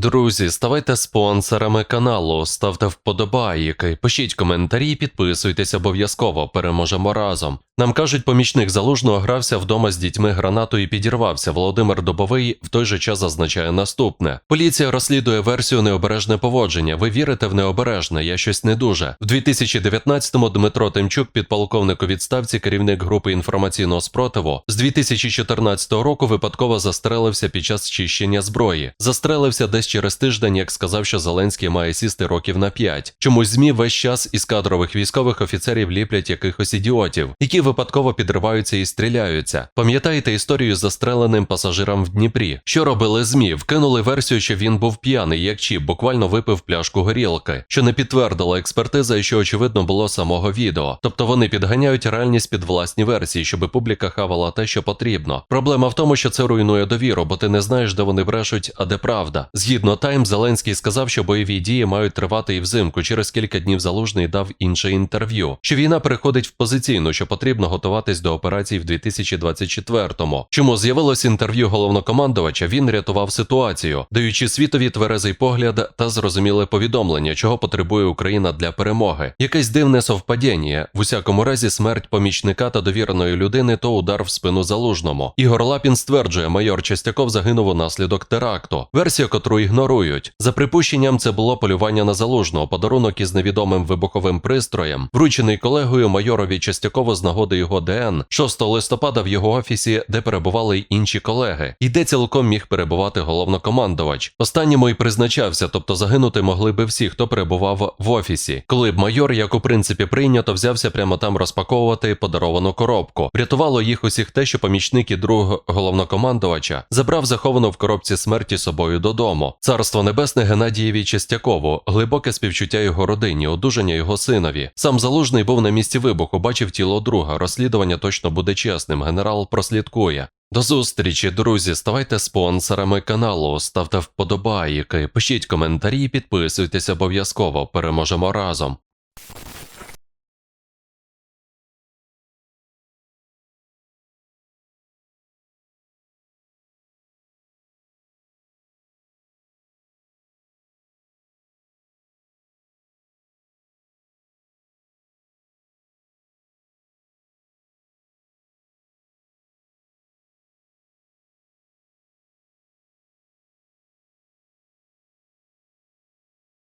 Друзі, ставайте спонсорами каналу, ставте вподобайки, пишіть коментарі, підписуйтесь обов'язково, переможемо разом. Нам кажуть, помічник залужного грався вдома з дітьми гранатою і підірвався. Володимир Добовий в той же час зазначає наступне: поліція розслідує версію необережне поводження. Ви вірите в необережне? Я щось не дуже. В 2019-му Дмитро Тимчук, підполковник у відставці, керівник групи інформаційного спротиву, з 2014 року випадково застрелився під час чищення зброї. Застрелився десь через тиждень, як сказав, що Зеленський має сісти років на 5. Чомусь змі весь час із кадрових військових офіцерів ліплять якихось ідіотів, які випадково підриваються і стріляються. Пам'ятаєте історію з застреленим пасажиром в Дніпрі? Що робили змі? Вкинули версію, що він був п'яний, як чіп, буквально випив пляшку горілки, що не підтвердила експертиза, і що очевидно було самого відео. Тобто вони підганяють реальність під власні версії, щоби публіка хавала те, що потрібно. Проблема в тому, що це руйнує довіру, бо ти не знаєш, де вони брешуть, а де правда. Згідно Тайм, Зеленський сказав, що бойові дії мають тривати і взимку. Через кілька днів залужний дав інше інтерв'ю. Що війна переходить в позиційну, що потрібно готуватись до операцій в 2024-му. Чому з'явилось інтерв'ю головнокомандувача? Він рятував ситуацію, даючи світові тверезий погляд та зрозуміле повідомлення, чого потребує Україна для перемоги. Якесь дивне совпадіння. В усякому разі, смерть помічника та довіреної людини то удар в спину залужному. Ігор Лапін стверджує, майор Чистяков загинув унаслідок теракту. Версія, котру ігнорують. За припущенням, це було полювання на залужного, подарунок із невідомим вибуховим пристроєм, вручений колегою майорові Чистякову з нагоди його ДН 6 листопада в його офісі, де перебували й інші колеги, і де цілком міг перебувати головнокомандувач. Останньому й призначався, тобто загинути могли би всі, хто перебував в офісі. Коли б майор, як у принципі прийнято, взявся прямо там розпаковувати подаровану коробку. Врятувало їх усіх те, що помічник і друг головнокомандувача забрав заховану в коробці смерті собою додому. Царство небесне Геннадієві Чистякову, глибоке співчуття його родині, одужання його синові. Сам залужний був на місці вибуху, бачив тіло друга. Розслідування точно буде чесним. Генерал прослідкує. До зустрічі, друзі. Ставайте спонсорами каналу, ставте вподобайки, пишіть коментарі, підписуйтесь обов'язково. Переможемо разом.